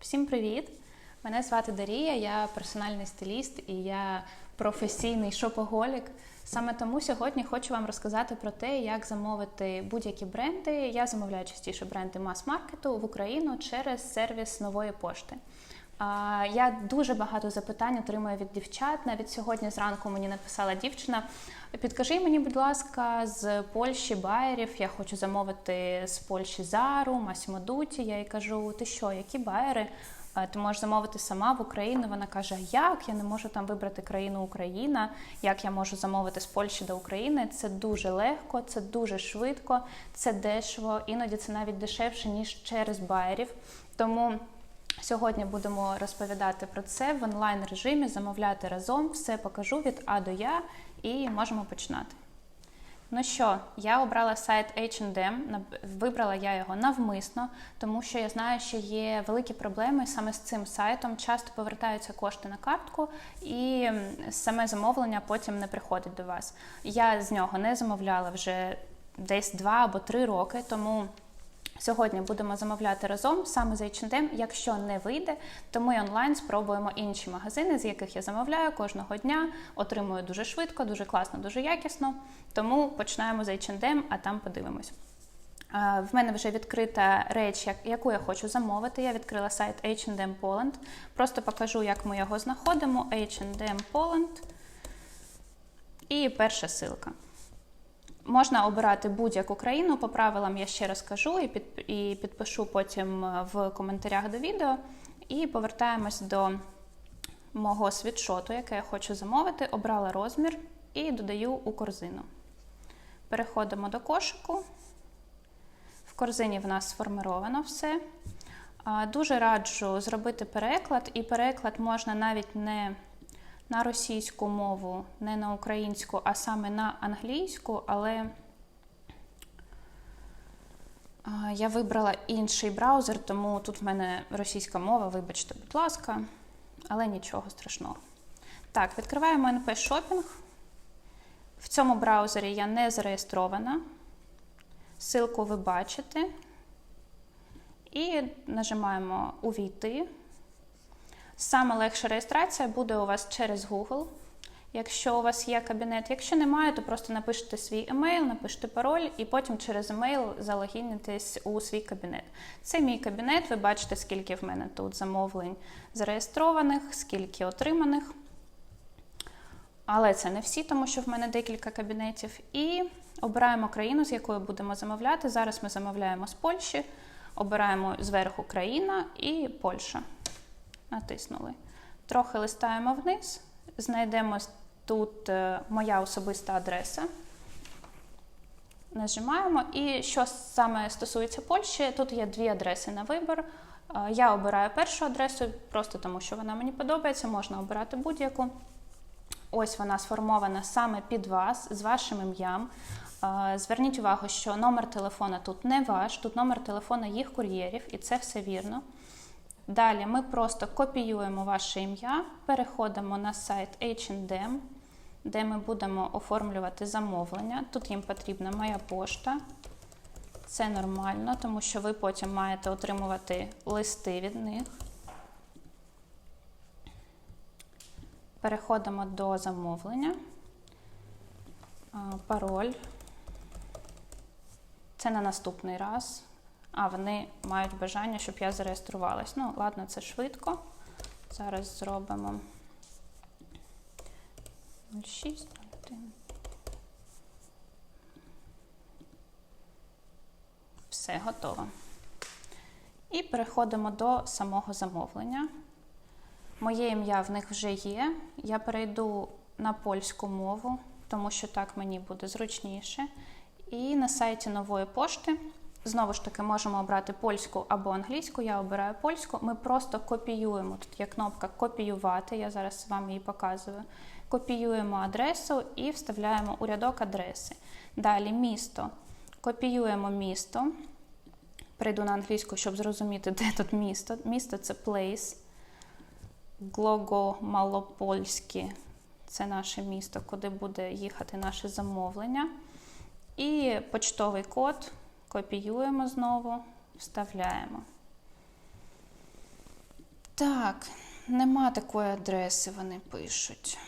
Всім привіт! Мене звати Дарія, я персональний стиліст і я професійний шопоголік. Саме тому сьогодні хочу вам розказати про те, як замовити будь-які бренди. Я замовляю частіше бренди мас-маркету в Україну через сервіс нової пошти. Я дуже багато запитань отримую від дівчат. Навіть сьогодні зранку мені написала дівчина. Підкажи мені, будь ласка, з Польщі байерів. Я хочу замовити з Польщі Зару, Масімо Дуті. Я їй кажу, ти що, які байери? Ти можеш замовити сама в Україну. Вона каже: Як я не можу там вибрати країну Україна? Як я можу замовити з Польщі до України? Це дуже легко, це дуже швидко, це дешево. Іноді це навіть дешевше ніж через байерів. Тому. Сьогодні будемо розповідати про це в онлайн режимі, замовляти разом, все покажу від А до Я і можемо починати. Ну що, я обрала сайт H&M, вибрала я його навмисно, тому що я знаю, що є великі проблеми саме з цим сайтом. Часто повертаються кошти на картку, і саме замовлення потім не приходить до вас. Я з нього не замовляла вже десь два або три роки, тому. Сьогодні будемо замовляти разом саме з H&M. Якщо не вийде, то ми онлайн спробуємо інші магазини, з яких я замовляю кожного дня. Отримую дуже швидко, дуже класно, дуже якісно. Тому починаємо з H&M, а там подивимось. В мене вже відкрита реч, яку я хочу замовити. Я відкрила сайт H&M Poland. Просто покажу, як ми його знаходимо. H&M Poland. І перша ссылка. Можна обирати будь-яку країну, по правилам я ще раз кажу і, під, і підпишу потім в коментарях до відео. І повертаємось до мого світшоту, яке я хочу замовити. Обрала розмір і додаю у корзину. Переходимо до кошику. В корзині в нас сформировано все. Дуже раджу зробити переклад, і переклад можна навіть не на російську мову, не на українську, а саме на англійську, але я вибрала інший браузер, тому тут в мене російська мова, вибачте, будь ласка, але нічого страшного. Так, відкриваємо NP Shopping. В цьому браузері я не зареєстрована. Силку ви бачите. І нажимаємо Увійти. Саме легша реєстрація буде у вас через Google. Якщо у вас є кабінет, якщо немає, то просто напишете свій емейл, напишете пароль і потім через емейл залогінитесь у свій кабінет. Це мій кабінет, ви бачите, скільки в мене тут замовлень зареєстрованих, скільки отриманих. Але це не всі, тому що в мене декілька кабінетів. І обираємо країну, з якою будемо замовляти. Зараз ми замовляємо з Польщі, обираємо зверху країна і Польща натиснули. Трохи листаємо вниз, знайдемо тут е, моя особиста адреса. Нажимаємо. І що саме стосується Польщі, тут є дві адреси на вибір. Е, я обираю першу адресу, просто тому що вона мені подобається, можна обирати будь-яку. Ось вона сформована саме під вас, з вашим ім'ям. Е, зверніть увагу, що номер телефона тут не ваш, тут номер телефона їх кур'єрів, і це все вірно. Далі ми просто копіюємо ваше ім'я, переходимо на сайт H&M, де ми будемо оформлювати замовлення. Тут їм потрібна моя пошта. Це нормально, тому що ви потім маєте отримувати листи від них. Переходимо до замовлення. Пароль. Це на наступний раз а вони мають бажання, щоб я зареєструвалась. Ну, ладно, це швидко. Зараз зробимо 06, 01. Все, готово. І переходимо до самого замовлення. Моє ім'я в них вже є. Я перейду на польську мову, тому що так мені буде зручніше. І на сайті нової пошти Знову ж таки, можемо обрати польську або англійську. Я обираю польську. Ми просто копіюємо. Тут є кнопка Копіювати. Я зараз вам її показую. Копіюємо адресу і вставляємо у рядок адреси. Далі місто. Копіюємо місто. Перейду на англійську, щоб зрозуміти, де тут місто. Місто це place. Глого-Малопольське це наше місто, куди буде їхати наше замовлення. І почтовий код. Копіюємо знову, вставляємо. Так, нема такої адреси, вони пишуть.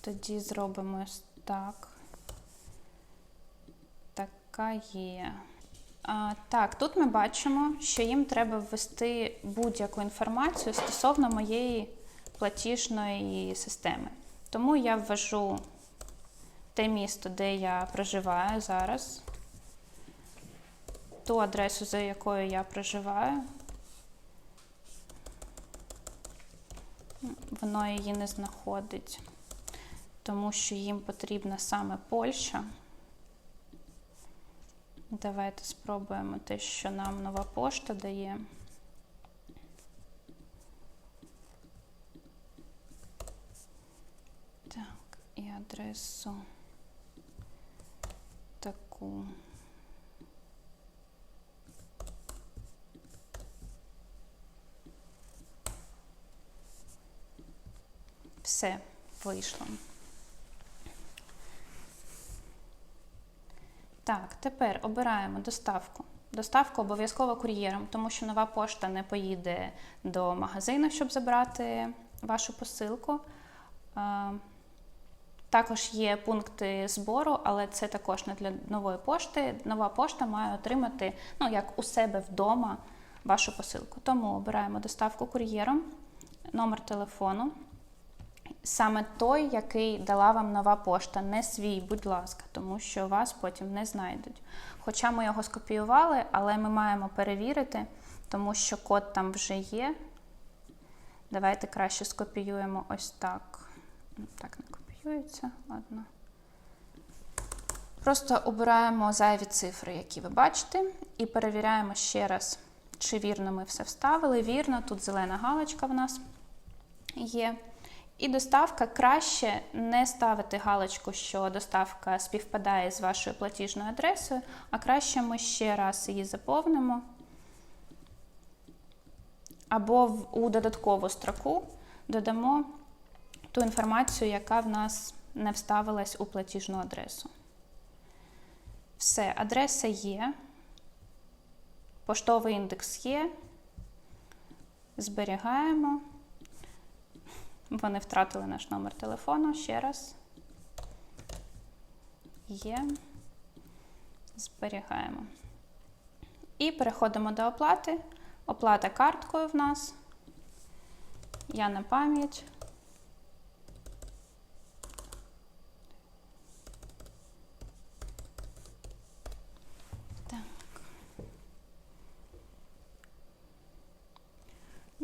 Тоді зробимо ось так. Така є. А, так, тут ми бачимо, що їм треба ввести будь-яку інформацію стосовно моєї платіжної системи. Тому я ввожу те місто, де я проживаю зараз, ту адресу, за якою я проживаю. Воно її не знаходить, тому що їм потрібна саме Польща. Давайте спробуємо те, що нам нова пошта дає. Так, і адресу таку. Все, вийшло. Так, тепер обираємо доставку. Доставку обов'язково кур'єром, тому що нова пошта не поїде до магазину, щоб забрати вашу посилку. Також є пункти збору, але це також не для нової пошти. Нова пошта має отримати, ну, як у себе вдома, вашу посилку. Тому обираємо доставку кур'єром, номер телефону. Саме той, який дала вам нова пошта, не свій, будь ласка, тому що вас потім не знайдуть. Хоча ми його скопіювали, але ми маємо перевірити, тому що код там вже є. Давайте краще скопіюємо ось так. Ну, Так, не копіюється, ладно. Просто обираємо зайві цифри, які ви бачите, і перевіряємо ще раз, чи вірно ми все вставили. Вірно, тут зелена галочка в нас є. І доставка краще не ставити галочку, що доставка співпадає з вашою платіжною адресою, а краще ми ще раз її заповнимо. Або в, у додаткову строку додамо ту інформацію, яка в нас не вставилась у платіжну адресу. Все, адреса є, поштовий індекс є. Зберігаємо. Вони втратили наш номер телефону. Ще раз. Є. Зберігаємо. І переходимо до оплати. Оплата карткою в нас. Я на пам'ять.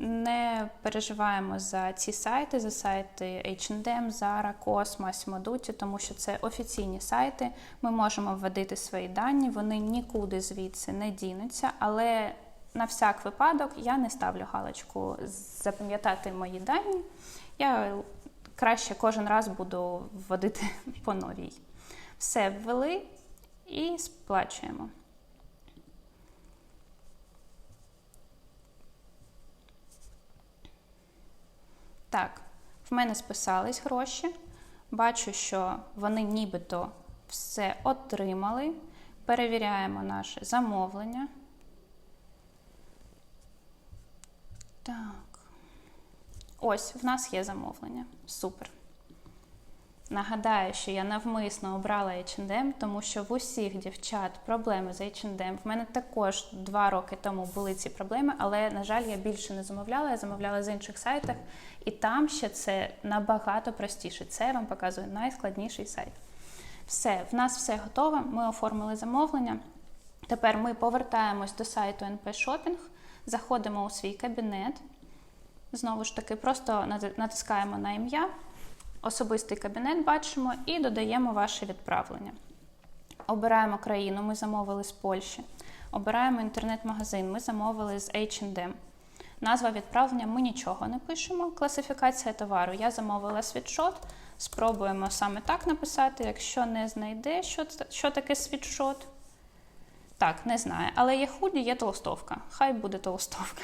Не переживаємо за ці сайти, за сайти H&M, Zara, Cosmo, Massimo тому що це офіційні сайти. Ми можемо вводити свої дані, вони нікуди звідси не дінуться, але на всяк випадок я не ставлю галочку запам'ятати мої дані. Я краще кожен раз буду вводити по новій. Все ввели і сплачуємо. Так, в мене списались гроші. Бачу, що вони нібито все отримали. Перевіряємо наше замовлення. Так. Ось, в нас є замовлення. Супер. Нагадаю, що я навмисно обрала H&M, тому що в усіх дівчат проблеми з H&M. В мене також два роки тому були ці проблеми, але, на жаль, я більше не замовляла, я замовляла з інших сайтах, і там ще це набагато простіше. Це я вам показую найскладніший сайт. Все, в нас все готово, ми оформили замовлення. Тепер ми повертаємось до сайту NP Shopping, заходимо у свій кабінет. Знову ж таки, просто натискаємо на ім'я особистий кабінет бачимо і додаємо ваше відправлення. Обираємо країну, ми замовили з Польщі. Обираємо інтернет-магазин, ми замовили з H&M. Назва відправлення ми нічого не пишемо. Класифікація товару. Я замовила світшот. Спробуємо саме так написати. Якщо не знайде, що що таке світшот. Так, не знаю. Але є худі, є толстовка. Хай буде толстовка.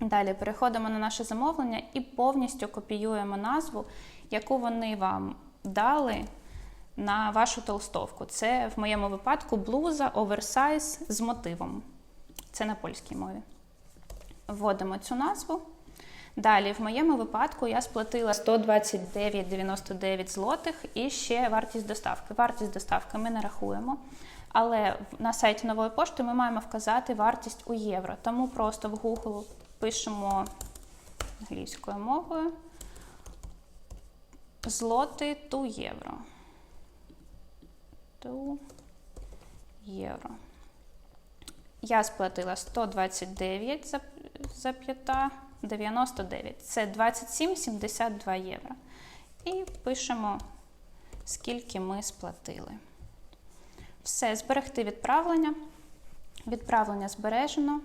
Далі переходимо на наше замовлення і повністю копіюємо назву яку вони вам дали на вашу толстовку. Це в моєму випадку блуза оверсайз з мотивом. Це на польській мові. вводимо цю назву. Далі, в моєму випадку, я сплатила 129,99 злотих і ще вартість доставки. Вартість доставки ми не рахуємо. Але на сайті нової пошти ми маємо вказати вартість у євро. Тому просто в Google пишемо англійською мовою злоти ту євро. Ту євро. Я сплатила 129 за, п'ята, 99. Це 27,72 євро. І пишемо, скільки ми сплатили. Все, зберегти відправлення. Відправлення збережено.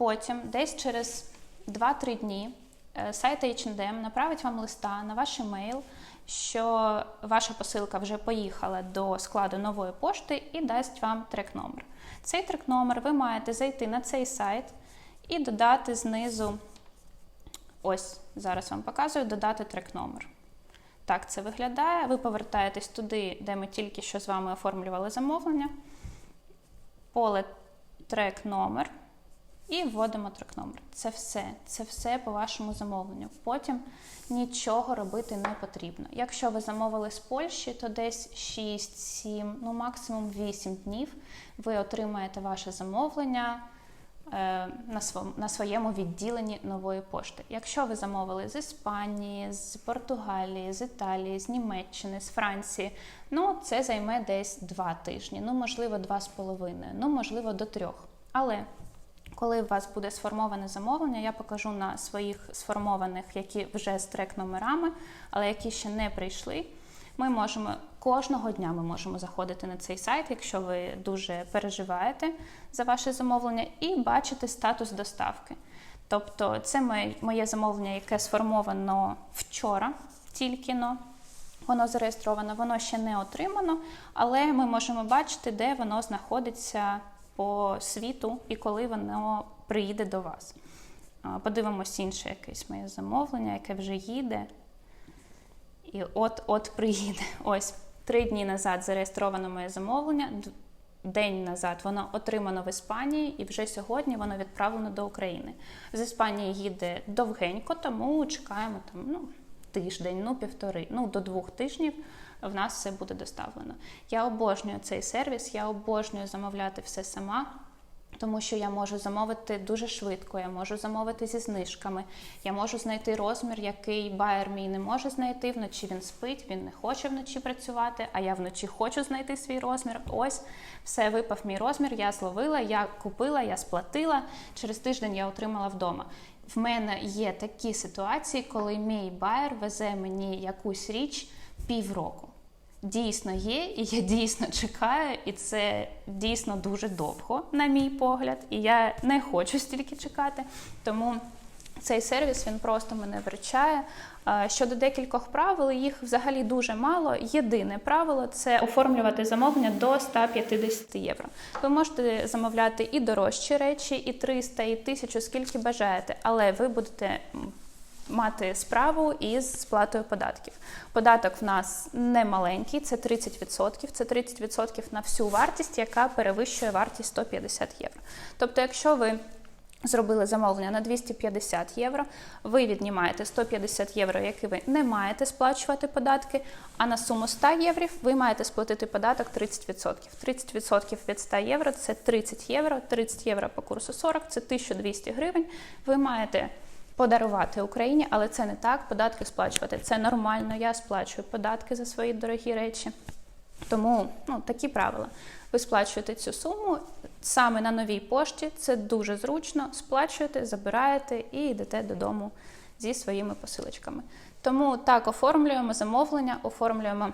Потім, десь через 2-3 дні, е, сайт H&M направить вам листа на ваш емейл, що ваша посилка вже поїхала до складу нової пошти і дасть вам трек-номер. Цей трек-номер ви маєте зайти на цей сайт і додати знизу, ось зараз вам показую, додати трек-номер. Так це виглядає. Ви повертаєтесь туди, де ми тільки що з вами оформлювали замовлення. Поле трек номер і вводимо трек номер. Це все. Це все по вашому замовленню. Потім нічого робити не потрібно. Якщо ви замовили з Польщі, то десь 6-7, ну максимум 8 днів ви отримаєте ваше замовлення е, на своєму відділенні нової пошти. Якщо ви замовили з Іспанії, з Португалії, з Італії, з Німеччини, з Франції, ну це займе десь 2 тижні, ну можливо, 2,5, ну можливо, до 3. Але коли у вас буде сформоване замовлення, я покажу на своїх сформованих, які вже з трек-номерами, але які ще не прийшли. Ми можемо кожного дня ми можемо заходити на цей сайт, якщо ви дуже переживаєте за ваше замовлення, і бачити статус доставки. Тобто, це моє, замовлення, яке сформовано вчора, тільки но. Воно зареєстровано, воно ще не отримано, але ми можемо бачити, де воно знаходиться по світу і коли воно приїде до вас. Подивимось інше якесь моє замовлення, яке вже їде. І от-от приїде. Ось три дні назад зареєстровано моє замовлення. День назад воно отримано в Іспанії, і вже сьогодні воно відправлено до України. З Іспанії їде довгенько, тому чекаємо там ну, тиждень, ну півтори, ну до двох тижнів в нас все буде доставлено. Я обожнюю цей сервіс, я обожнюю замовляти все сама. Тому що я можу замовити дуже швидко, я можу замовити зі знижками, я можу знайти розмір, який байер мій не може знайти. Вночі він спить, він не хоче вночі працювати, а я вночі хочу знайти свій розмір. Ось все випав мій розмір, я зловила, я купила, я сплатила. Через тиждень я отримала вдома. В мене є такі ситуації, коли мій байер везе мені якусь річ півроку. Дійсно є, і я дійсно чекаю, і це дійсно дуже довго, на мій погляд. І я не хочу стільки чекати. Тому цей сервіс він просто мене вручає. Щодо декількох правил, їх взагалі дуже мало. Єдине правило це оформлювати замовлення до 150 євро. Ви можете замовляти і дорожчі речі, і 300, і 1000, скільки бажаєте, але ви будете мати справу із сплатою податків. Податок в нас не маленький, це 30%. Це 30% на всю вартість, яка перевищує вартість 150 євро. Тобто, якщо ви зробили замовлення на 250 євро, ви віднімаєте 150 євро, які ви не маєте сплачувати податки, а на суму 100 євро ви маєте сплатити податок 30%. 30% від 100 євро це 30 євро, 30 євро по курсу 40, це 1200 гривень. Ви маєте подарувати Україні, але це не так. Податки сплачувати. Це нормально. Я сплачую податки за свої дорогі речі. Тому ну, такі правила. Ви сплачуєте цю суму саме на новій пошті. Це дуже зручно. Сплачуєте, забираєте і йдете додому зі своїми посилочками. Тому так оформлюємо замовлення, оформлюємо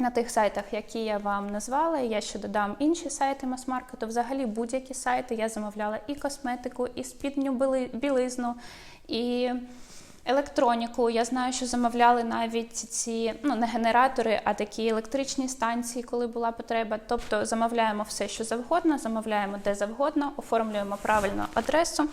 на тих сайтах, які я вам назвала. Я ще додам інші сайти мас-маркету, взагалі будь-які сайти. Я замовляла і косметику, і спідню білизну, і електроніку. Я знаю, що замовляли навіть ці ну не генератори, а такі електричні станції, коли була потреба. Тобто замовляємо все, що завгодно, замовляємо де завгодно, оформлюємо правильну адресу,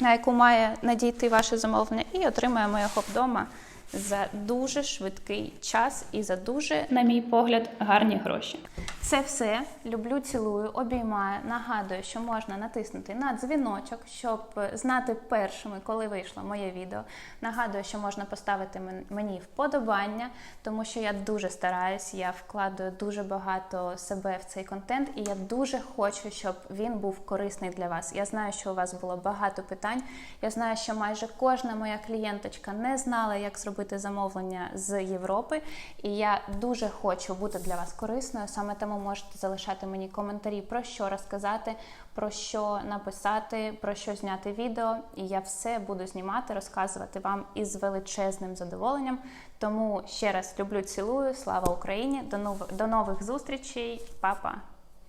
на яку має надійти ваше замовлення, і отримуємо його вдома за дуже швидкий час і за дуже, на мій погляд, гарні гроші. Це все. Люблю, цілую, обіймаю. Нагадую, що можна натиснути на дзвіночок, щоб знати першими, коли вийшло моє відео. Нагадую, що можна поставити мені вподобання, тому що я дуже стараюсь, я вкладаю дуже багато себе в цей контент, і я дуже хочу, щоб він був корисний для вас. Я знаю, що у вас було багато питань. Я знаю, що майже кожна моя клієнточка не знала, як зробити замовлення з Європи, і я дуже хочу бути для вас корисною. Саме тому можете залишати мені коментарі про що розказати, про що написати, про що зняти відео. І я все буду знімати, розказувати вам із величезним задоволенням. Тому ще раз люблю, цілую. Слава Україні! До нових зустрічей, Па-па!